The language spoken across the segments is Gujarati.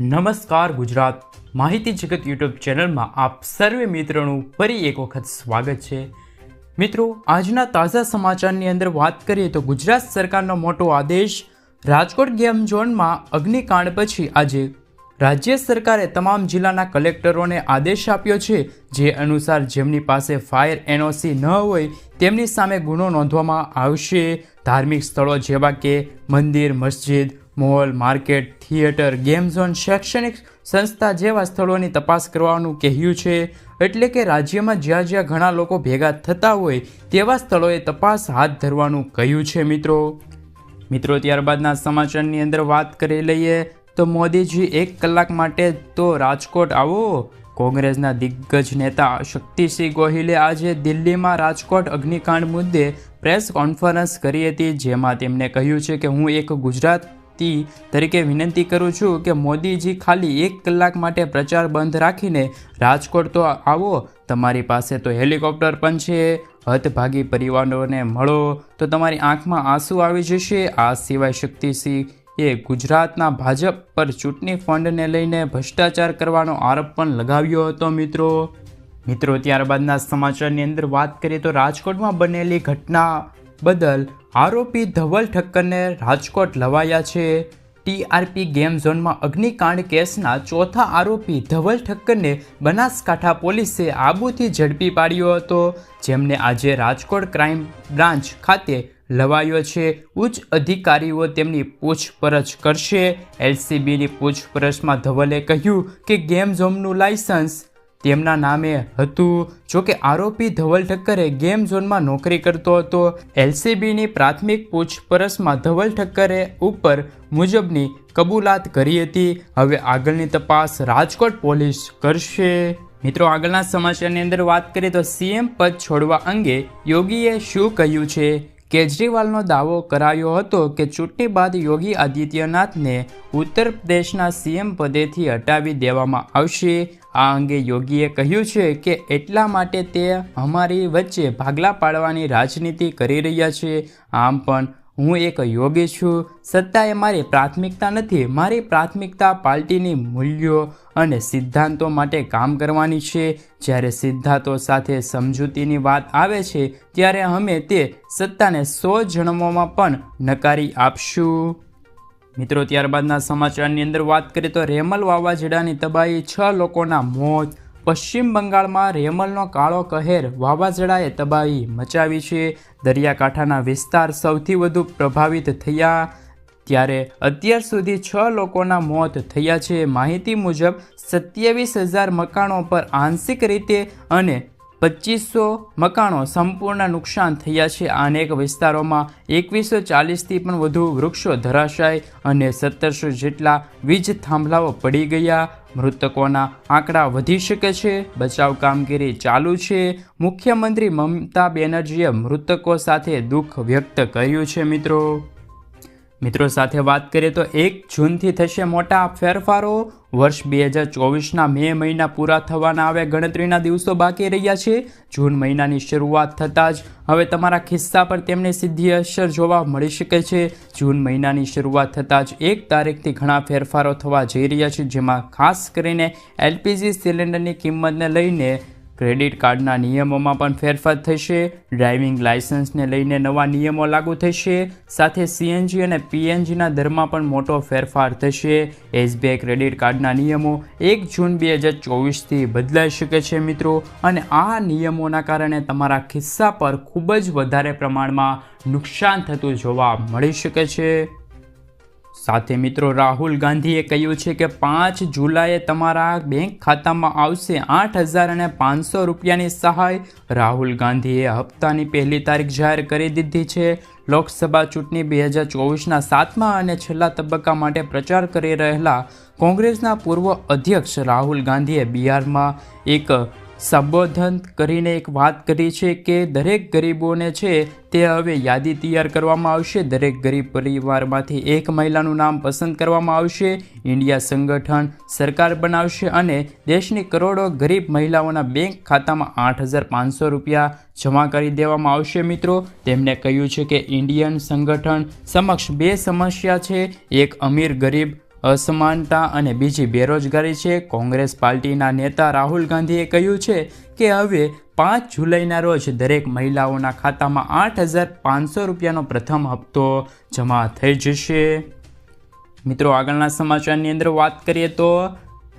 નમસ્કાર ગુજરાત માહિતી જગત યુટ્યુબ ચેનલમાં આપ સર્વે મિત્રોનું ફરી એક વખત સ્વાગત છે. મિત્રો, આજના તાજા સમાચારની અંદર વાત કરીએ તો ગુજરાત સરકારનો મોટો આદેશ રાજકોટ ગેમ ઝોનમાં અગ્નિકાંડ પછી આજે રાજ્ય સરકારે તમામ જિલ્લાના કલેક્ટરોને આદેશ આપ્યો છે જે અનુસાર જેમની પાસે ફાયર એનઓસી ન હોય તેમની સામે ગુનો નોંધવામાં આવશે. ધાર્મિક સ્થળો જેવા કે મંદિર, મસ્જિદ mall, market, theatre game zone શૈક્ષણિક સંસ્થા જેવા સ્થળોની તપાસ કરવાનું કહ્યું છે. એટલે કે રાજ્યમાં જ્યાં જ્યાં ઘણા લોકો ભેગા થતા હોય તેવા સ્થળોએ તપાસ હાથ ધરવાનું કહ્યું છે મિત્રો. મિત્રો, ત્યારબાદના સમાચારની અંદર વાત કરી લઈએ તો મોદીજી એક કલાક માટે તો રાજકોટ આવો. કોંગ્રેસના દિગ્ગજ નેતા શક્તિસિંહ ગોહિલે આજે દિલ્હીમાં રાજકોટ અગ્નિકાંડ મુદ્દે પ્રેસ કોન્ફરન્સ કરી હતી, જેમાં તેમણે કહ્યું છે કે હું એક ગુજરાતી તરીકે વિનંતી કરું છું કે મોદીજી ખાલી એક કલાક માટે પ્રચાર બંધ રાખીને રાજકોટ તો આવો, તમારી પાસે તો હેલિકોપ્ટર પણ છે હતભાગી પરિવારોને મળો, તો તમારી આંખમાં આંસુ આવી જશે. આ સિવાય શક્તિસિંહ એ ગુજરાતના ભાજપ પર ચૂંટણી ફંડને લઈને ભ્રષ્ટાચાર કરવાનો આરોપ પણ લગાવ્યો હતો, મિત્રો. મિત્રો, ત્યારબાદના સમાચારની અંદર વાત કરીએ તો રાજકોટમાં બનેલી ઘટના બદલ આરોપી ધવલ ઠક્કરને રાજકોટ લવાયા છે. ટીઆરપી ગેમ ઝોનમાં અગ્નિકાંડ કેસના ચોથા આરોપી ધવલ ઠક્કરને બનાસકાંઠા પોલીસે આબુથી ઝડપી પાડ્યો હતો, જેમને આજે રાજકોટ ક્રાઇમ બ્રાન્ચ ખાતે લવાયો છે. ઉચ્ચ અધિકારીઓ તેમની પૂછપરછ કરશે. એલસીબીની પૂછપરછમાં ધવલે કહ્યું કે ગેમ ઝોનનું લાયસન્સ તેમના નામે હતું. જોકે આરોપી ધવલ ઠક્કરે ગેમ ઝોનમાં નોકરી કરતો હતો. એલસીબીની પ્રાથમિક પૂછપરછમાં ધવલ ઠક્કરે ઉપર મુજબની કબૂલાત કરી હતી. હવે આગળની તપાસ રાજકોટ પોલીસ કરશે. મિત્રો, આગળના સમાચારની અંદર વાત કરીએ તો સીએમ પદ છોડવા અંગે યોગીએ શું કહ્યું છે? કેજરીવાલનો દાવો કરાયો હતો કે ચૂંટણી બાદ યોગી આદિત્યનાથને ઉત્તર પ્રદેશના સીએમ પદેથી હટાવી દેવામાં આવશે. આ અંગે યોગીએ કહ્યું છે કે એટલા માટે તે અમારી વચ્ચે ભાગલા પાડવાની રાજનીતિ કરી રહ્યા છે. આમ પણ હું એક યોગી છું. સત્તા એ મારી પ્રાથમિકતા નથી. મારી પ્રાથમિકતા પાર્ટીની મૂલ્યો અને સિદ્ધાંતો માટે કામ કરવાની છે. જ્યારે સિદ્ધાંતો સાથે સમજૂતીની વાત આવે છે, ત્યારે અમે તે સત્તાને સો જન્મોમાં પણ નકારી આપશું. મિત્રો, ત્યારબાદના સમાચારની અંદર વાત કરીએ તો રેમલ વાવાઝોડાની તબાહી, છ લોકોના મોત. પશ્ચિમ બંગાળમાં રેમલનો કાળો કહેર વાવાઝોડાએ તબાહી મચાવી છે. દરિયાકાંઠાના વિસ્તાર સૌથી વધુ પ્રભાવિત થયા ત્યારે અત્યાર સુધી છ લોકોના મોત થયા છે. માહિતી મુજબ, સત્યાવીસ હજાર મકાનો પર આંશિક રીતે અને પચીસો મકાનો સંપૂર્ણ નુકસાન થયા છે. અનેક વિસ્તારોમાં એકવીસો ચાલીસથી પણ વધુ વૃક્ષો ધરાશાય અને સત્તરસો જેટલા વીજ થાંભલાઓ પડી ગયા. મૃતકોના આંકડા વધી શકે છે. બચાવ કામગીરી ચાલુ છે. મુખ્યમંત્રી મમતા બેનર્જીએ મૃતકો સાથે દુઃખ વ્યક્ત કર્યું છે, મિત્રો. મિત્રો, સાથે વાત કરીએ તો એક જૂનથી થશે મોટા ફેરફારો. વર્ષ બે હજાર ચોવીસના મે મહિના પૂરા થવાના હવે ગણતરીના દિવસો બાકી રહ્યા છે. જૂન મહિનાની શરૂઆત થતાં જ હવે તમારા ખિસ્સા પર તેમની સીધી અસર જોવા મળી શકે છે. જૂન મહિનાની શરૂઆત થતાં જ એક તારીખથી ઘણા ફેરફારો થવા જઈ રહ્યા છે, જેમાં ખાસ કરીને એલપીજી સિલિન્ડરની કિંમતને લઈને ક્રેડિટ કાર્ડના નિયમોમાં પણ ફેરફાર થશે, ડ્રાઇવિંગ લાયસન્સને લઈને નવા નિયમો લાગુ થશે, સાથે સીએનજી અને પીએનજીના દરમાં પણ મોટો ફેરફાર થશે. એસબીઆઈ ક્રેડિટ કાર્ડના નિયમો એક જૂન બે હજાર ચોવીસથી બદલાઈ શકે છે મિત્રો અને આ નિયમોના કારણે તમારા ખિસ્સા પર ખૂબ જ વધારે પ્રમાણમાં નુકસાન થતું જોવા મળી શકે છે. સાથે મિત્રો, રાહુલ ગાંધીએ કહ્યું છે કે પાંચ જુલાઈએ તમારા બેંક ખાતામાં આવશે આઠ હજાર અને પાંચસો રૂપિયાની સહાય. રાહુલ ગાંધીએ હપ્તાની પહેલી તારીખ જાહેર કરી દીધી છે. લોકસભા ચૂંટણી બે હજાર ચોવીસના સાતમા અને છેલ્લા તબક્કા માટે પ્રચાર કરી રહેલા કોંગ્રેસના પૂર્વ અધ્યક્ષ રાહુલ ગાંધીએ બિહારમાં એક સંબોધન કરીને એક વાત કરી છે કે દરેક ગરીબોને છે તે હવે યાદી તૈયાર કરવામાં આવશે. દરેક ગરીબ પરિવારમાંથી એક મહિલાનું નામ પસંદ કરવામાં આવશે. ઇન્ડિયા સંગઠન સરકાર બનાવશે અને દેશની કરોડો ગરીબ મહિલાઓના બેંક ખાતામાં આઠ હજાર પાંચસો રૂપિયા જમા કરી દેવામાં આવશે મિત્રો. તેમણે કહ્યું છે કે ઇન્ડિયન સંગઠન સમક્ષ બે સમસ્યા છે. એક અમીર ગરીબ અસમાનતા અને બીજી બેરોજગારી છે. કોંગ્રેસ પાર્ટીના નેતા રાહુલ ગાંધીએ કહ્યું છે કે હવે પાંચ જુલાઈના રોજ દરેક મહિલાઓના ખાતામાં આઠ હજાર પાંચસો રૂપિયાનો પ્રથમ હપ્તો જમા થઈ જશે. મિત્રો, આગળના સમાચારની અંદર વાત કરીએ તો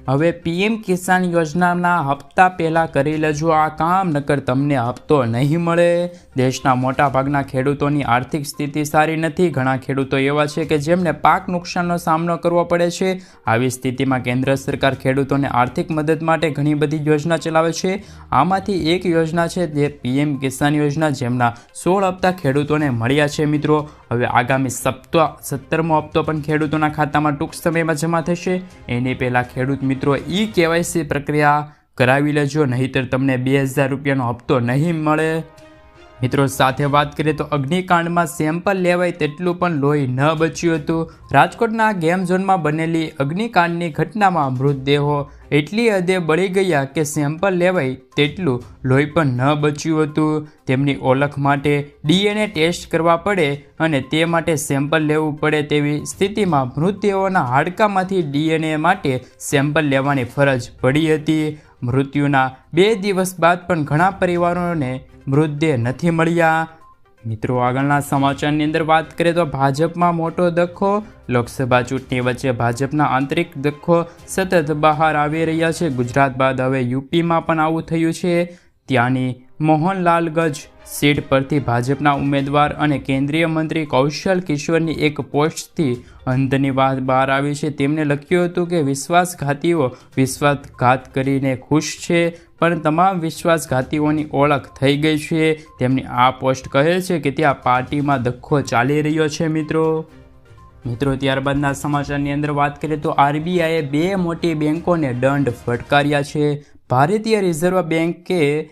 હવે પીએમ કિસાન યોજનાના હપ્તા પહેલાં કરી લેજો આ કામ, નકર તમને હપ્તો નહીં મળે. દેશના મોટાભાગના ખેડૂતોની આર્થિક સ્થિતિ સારી નથી. ઘણા ખેડૂતો એવા છે કે જેમને પાક નુકસાનનો સામનો કરવો પડે છે. આવી સ્થિતિમાં કેન્દ્ર સરકાર ખેડૂતોને આર્થિક મદદ માટે ઘણી બધી યોજના ચલાવે છે. આમાંથી એક યોજના છે જે પીએમ કિસાન યોજના, જેમના સોળ હપ્તા ખેડૂતોને મળ્યા છે મિત્રો. હવે આગામી સપ્તાહ સત્તરમો હપ્તો પણ ખેડૂતોના ખાતામાં ટૂંક સમયમાં જમા થશે. એની પહેલાં ખેડૂત મિત્રો ઈ કેવાયસી પ્રક્રિયા કરાવી લેજો, નહીંતર તમને બે હજાર રૂપિયાનો હપ્તો નહીં મળે. મિત્રો, સાથે વાત કરીએ તો અગ્નિકાંડમાં સેમ્પલ લેવાય તેટલું પણ લોહી ન બચ્યું હતું. રાજકોટના ગેમ ઝોનમાં બનેલી અગ્નિકાંડની ઘટનામાં મૃતદેહો એટલી હદે બળી ગયા કે સેમ્પલ લેવાય તેટલું લોહી પણ ન બચ્યું હતું. તેમની ઓળખ માટે ડીએનએ ટેસ્ટ કરવા પડે અને તે માટે સેમ્પલ લેવું પડે તેવી સ્થિતિમાં મૃતદેહોના હાડકામાંથી ડીએનએ માટે સેમ્પલ લેવાની ફરજ પડી હતી. મૃત્યુના બે દિવસ બાદ પણ ઘણા પરિવારોને મૃતદેહ નથી મળ્યા. મિત્રો, આગળના સમાચારની અંદર વાત કરીએ તો ભાજપમાં મોટો દખો લોકસભા ચૂંટણી વચ્ચે ભાજપના આંતરિક દખો સતત બહાર આવી રહ્યા છે. ગુજરાત બાદ હવે યુપીમાં પણ આવું થયું છે. ત્યાંની મોહનલાલગંજ સીટ પરથી ભાજપના ઉમેદવાર અને કેન્દ્રીય મંત્રી કૌશલ કિશોરની એક પોસ્ટથી અંતની વાત બહાર આવી છે. તેમણે લખ્યું હતું કે, વિશ્વાસઘાતીઓ વિશ્વાસઘાત કરીને ખુશ છે, પણ તમામ વિશ્વાસઘાતીઓની ઓળખ થઈ ગઈ છે. તેમની આ પોસ્ટ કહે છે કે, ત્યાં પાર્ટીમાં ધક્કો ચાલી રહ્યો છે, મિત્રો. મિત્રો, ત્યારબાદના સમાચારની અંદર વાત કરીએ તો આરબીઆઈએ બે મોટી બેન્કોને દંડ ફટકાર્યા છે. ભારતીય રિઝર્વ બેન્કે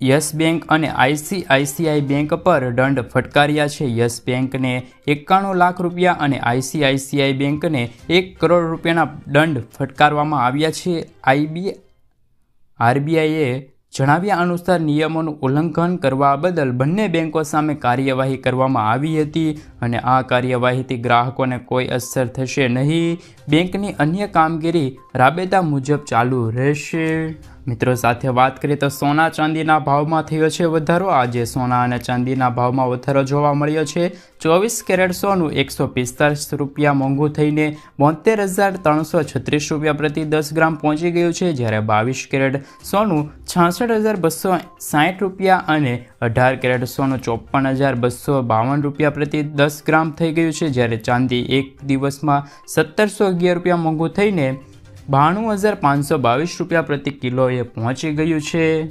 યસ બેંક અને આઈસીઆઈસીઆઈ બેંક પર દંડ ફટકાર્યા છે. યસ બેંકને એકાણું લાખ રૂપિયા અને આઈસીઆઈસીઆઈ બેંકને એક કરોડ રૂપિયાના દંડ ફટકારવામાં આવ્યા છે. આઈબી આરબીઆઈએ જણાવ્યા અનુસાર નિયમોનું ઉલ્લંઘન કરવા બદલ બંને બેંકો સામે કાર્યવાહી કરવામાં આવી હતી અને આ કાર્યવાહીથી ગ્રાહકોને કોઈ અસર થશે નહીં. બેંકની અન્ય કામગીરી રાબેતા મુજબ ચાલુ રહેશે. મિત્રો, સાથે વાત કરીએ તો સોના ચાંદીના ભાવમાં થયો છે વધારો. આજે સોના અને ચાંદીના ભાવમાં વધારો જોવા મળ્યો છે. ચોવીસ કેરેટ સોનું એકસો પિસ્તાલીસ રૂપિયા મોંઘું થઈને બોતેર હજાર ત્રણસો છત્રીસ રૂપિયા પ્રતિ દસ ગ્રામ પહોંચી ગયું છે. જ્યારે બાવીસ કેરેટ સોનું છાસઠ હજાર બસો સાઠ રૂપિયા અને અઢાર કેરેટ સોનું ચોપન હજાર બસો બાવન રૂપિયા પ્રતિ દસ ગ્રામ થઈ ગયું છે. જ્યારે ચાંદી એક દિવસમાં સત્તરસો અગિયાર રૂપિયા મોંઘું થઈને બાણું હજાર પાંચસો બાવીસ રૂપિયા પ્રતિ કિલોએ પહોંચી ગયું છે.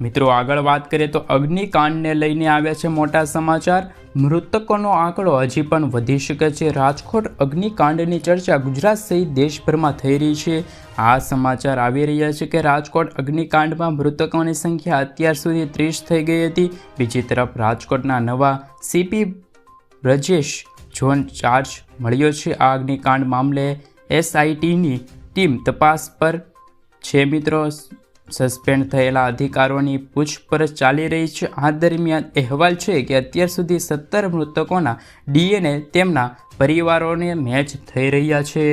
મિત્રો, આગળ વાત કરીએ તો અગ્નિકાંડને લઈને આવ્યા છે મોટા સમાચાર. મૃતકોનો આંકડો હજી પણ વધી શકે છે. રાજકોટ અગ્નિકાંડની ચર્ચા ગુજરાત સહિત દેશભરમાં થઈ રહી છે. આ સમાચાર આવી રહ્યા છે કે રાજકોટ અગ્નિકાંડમાં મૃતકોની સંખ્યા અત્યાર સુધી ત્રીસ થઈ ગઈ હતી. બીજી તરફ રાજકોટના નવા સીપી બ્રજેશ ઝોન ચાર્જ મળ્યો છે. આ અગ્નિકાંડ મામલે એસઆઈટીની ટીમ તપાસ પર છે મિત્રો. સસ્પેન્ડ થયેલા અધિકારોની પૂછપરછ ચાલી રહી છે. આ દરમિયાન અહેવાલ છે કે અત્યાર સુધી સત્તર મૃતકોના ડીએનએ તેમના પરિવારોને મેચ થઈ રહ્યા છે.